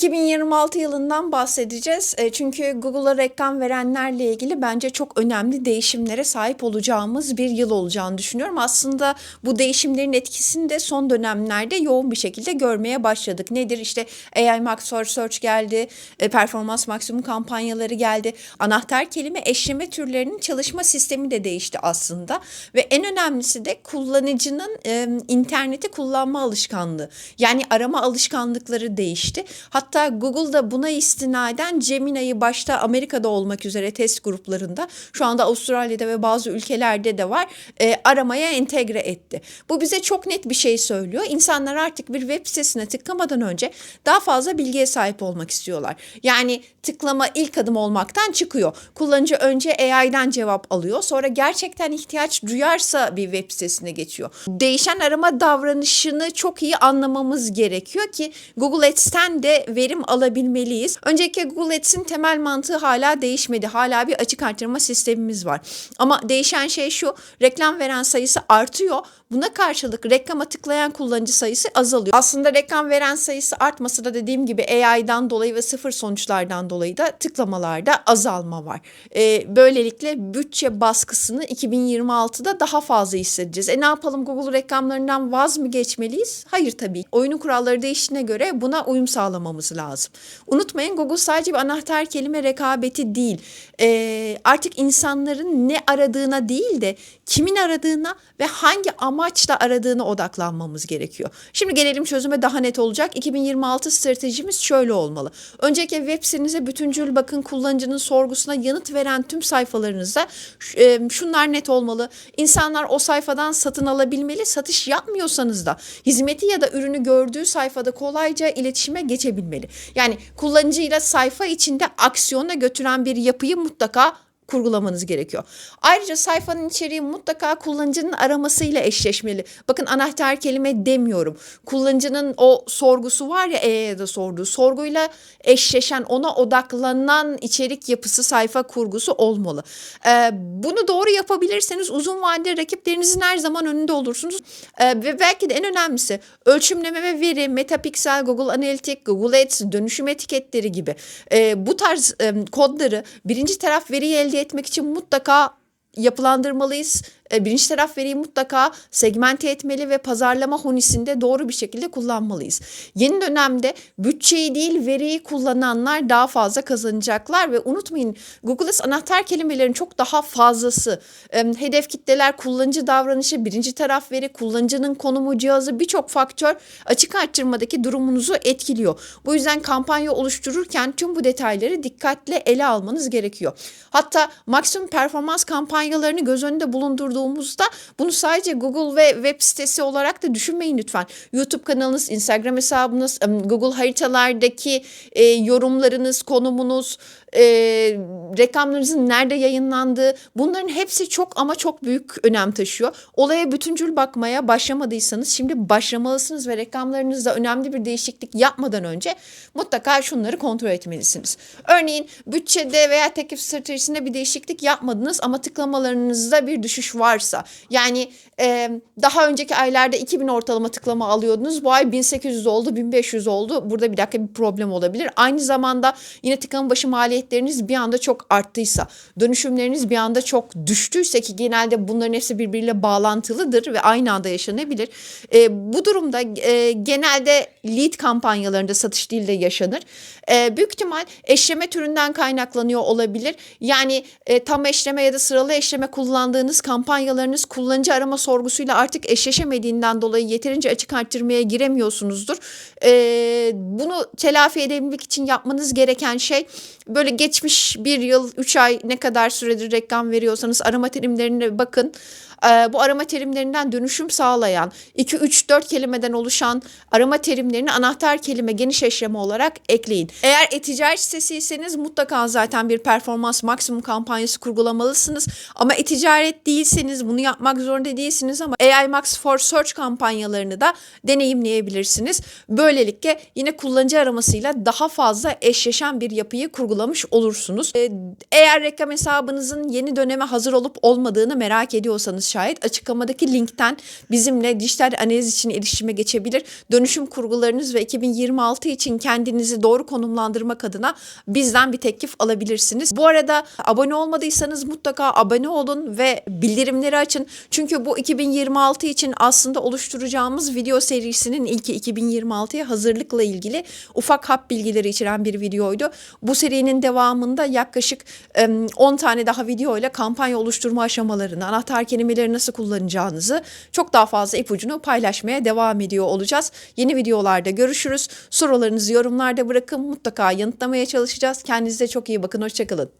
2026 yılından bahsedeceğiz. E, Çünkü Google'a reklam verenlerle ilgili bence çok önemli değişimlere sahip olacağımız bir yıl olacağını düşünüyorum. Aslında bu değişimlerin etkisini de son dönemlerde yoğun bir şekilde görmeye başladık. Nedir? İşte AI Max for Search geldi, e, performans maksimum kampanyaları geldi. Anahtar kelime eşleme türlerinin çalışma sistemi de değişti aslında. Ve en önemlisi de kullanıcının e, interneti kullanma alışkanlığı. Yani arama alışkanlıkları değişti. Hatta Google'da buna istinaden Gemini'yi başta Amerika'da olmak üzere test gruplarında şu anda Avustralya'da ve bazı ülkelerde de var e, aramaya entegre etti. Bu bize çok net bir şey söylüyor. İnsanlar artık bir web sitesine tıklamadan önce daha fazla bilgiye sahip olmak istiyorlar. Yani tıklama ilk adım olmaktan çıkıyor. Kullanıcı önce AI'den cevap alıyor. Sonra gerçekten ihtiyaç duyarsa bir web sitesine geçiyor. Değişen arama davranışını çok iyi anlamamız gerekiyor ki Google Ads'ten de verim alabilmeliyiz. Önceki Google Ads'in temel mantığı hala değişmedi. Hala bir açık artırma sistemimiz var. Ama değişen şey şu. Reklam veren sayısı artıyor. Buna karşılık reklama tıklayan kullanıcı sayısı azalıyor. Aslında reklam veren sayısı artmasa da dediğim gibi AI'dan dolayı ve sıfır sonuçlardan dolayı da tıklamalarda azalma var. Ee, böylelikle bütçe baskısını 2026'da daha fazla hissedeceğiz. E ne yapalım Google reklamlarından vaz mı geçmeliyiz? Hayır tabii. Oyunun kuralları değiştiğine göre buna uyum sağlamamız lazım. Unutmayın Google sadece bir anahtar kelime rekabeti değil. Ee, artık insanların ne aradığına değil de kimin aradığına ve hangi amaçla aradığına odaklanmamız gerekiyor. Şimdi gelelim çözüme daha net olacak. 2026 stratejimiz şöyle olmalı. Öncelikle web sitenize bütüncül bakın kullanıcının sorgusuna yanıt veren tüm sayfalarınızda e, şunlar net olmalı. İnsanlar o sayfadan satın alabilmeli. Satış yapmıyorsanız da hizmeti ya da ürünü gördüğü sayfada kolayca iletişime geçebilmeli. Yani kullanıcıyla sayfa içinde aksiyona götüren bir yapıyı mutlaka kurgulamanız gerekiyor. Ayrıca sayfanın içeriği mutlaka kullanıcının aramasıyla eşleşmeli. Bakın anahtar kelime demiyorum. Kullanıcının o sorgusu var ya EA'da sorduğu sorguyla eşleşen ona odaklanan içerik yapısı sayfa kurgusu olmalı. Ee, bunu doğru yapabilirseniz uzun vadede rakiplerinizin her zaman önünde olursunuz. Ee, ve belki de en önemlisi ölçümleme ve veri, Metapixel, Google Analytics, Google Ads, dönüşüm etiketleri gibi e, bu tarz e, kodları birinci taraf veriyi elde etmek için mutlaka yapılandırmalıyız. E, Birinci taraf veriyi mutlaka segmente etmeli ve pazarlama hunisinde doğru bir şekilde kullanmalıyız. Yeni dönemde bütçeyi değil veriyi kullananlar daha fazla kazanacaklar ve unutmayın Google anahtar kelimelerin çok daha fazlası. Hedef kitleler, kullanıcı davranışı, birinci taraf veri, kullanıcının konumu, cihazı birçok faktör açık arttırmadaki durumunuzu etkiliyor. Bu yüzden kampanya oluştururken tüm bu detayları dikkatle ele almanız gerekiyor. Hatta maksimum performans kampanyalarını göz önünde bulundurduğunuzda bunu sadece Google ve web sitesi olarak da düşünmeyin lütfen. YouTube kanalınız, Instagram hesabınız, Google haritalardaki e, yorumlarınız, konumunuz, e, reklamlarınızın nerede yayınlandığı bunların hepsi çok ama çok büyük önem taşıyor. Olaya bütüncül bakmaya başlamadıysanız şimdi başlamalısınız ve reklamlarınızda önemli bir değişiklik yapmadan önce mutlaka şunları kontrol etmelisiniz. Örneğin bütçede veya teklif stratejisinde bir değişiklik yapmadınız ama tıklamalarınızda bir düşüş varsa yani e, daha önceki aylarda 2000 ortalama tıklama alıyordunuz bu ay 1800 oldu 1500 oldu burada bir dakika bir problem olabilir. Aynı zamanda yine tıklama başı maliyetleriniz bir anda çok arttıysa dönüşümleriniz bir anda çok düştüyse ki genelde bunların hepsi birbiriyle bağlantılıdır ve aynı anda yaşanabilir. E, bu durumda e, genelde lead kampanyalarında satış değil de yaşanır. E, büyük ihtimal eşleme türünden kaynaklanıyor olabilir. Yani e, tam eşleme ya da sıralı eşleme kullandığınız kampanyalarınız kullanıcı arama sorgusuyla artık eşleşemediğinden dolayı yeterince açık arttırmaya giremiyorsunuzdur. E, bunu telafi edebilmek için yapmanız gereken şey böyle geçmiş bir yıl, üç ay ne kadar süredir reklam veriyorsanız arama terimlerine bakın. Ee, bu arama terimlerinden dönüşüm sağlayan 2, 3, 4 kelimeden oluşan arama terimlerini anahtar kelime geniş eşleme olarak ekleyin. Eğer e-ticaret sitesiyseniz mutlaka zaten bir performans maksimum kampanyası kurgulamalısınız. Ama e-ticaret değilseniz bunu yapmak zorunda değilsiniz ama AI Max for Search kampanyalarını da deneyimleyebilirsiniz. Böylelikle yine kullanıcı aramasıyla daha fazla eşleşen bir yapıyı kurgulamış olursunuz. Ee, eğer reklam hesabınızın yeni döneme hazır olup olmadığını merak ediyorsanız şayet açıklamadaki linkten bizimle dijital analiz için iletişime geçebilir. Dönüşüm kurgularınız ve 2026 için kendinizi doğru konumlandırmak adına bizden bir teklif alabilirsiniz. Bu arada abone olmadıysanız mutlaka abone olun ve bildirimleri açın. Çünkü bu 2026 için aslında oluşturacağımız video serisinin ilki 2026'ya hazırlıkla ilgili ufak hap bilgileri içeren bir videoydu. Bu serinin devamında yaklaşık em, 10 tane daha video ile kampanya oluşturma aşamalarını, anahtar kelimeleri nasıl kullanacağınızı çok daha fazla ipucunu paylaşmaya devam ediyor olacağız. Yeni videolarda görüşürüz. Sorularınızı yorumlarda bırakın. Mutlaka yanıtlamaya çalışacağız. Kendinize çok iyi bakın. Hoşçakalın.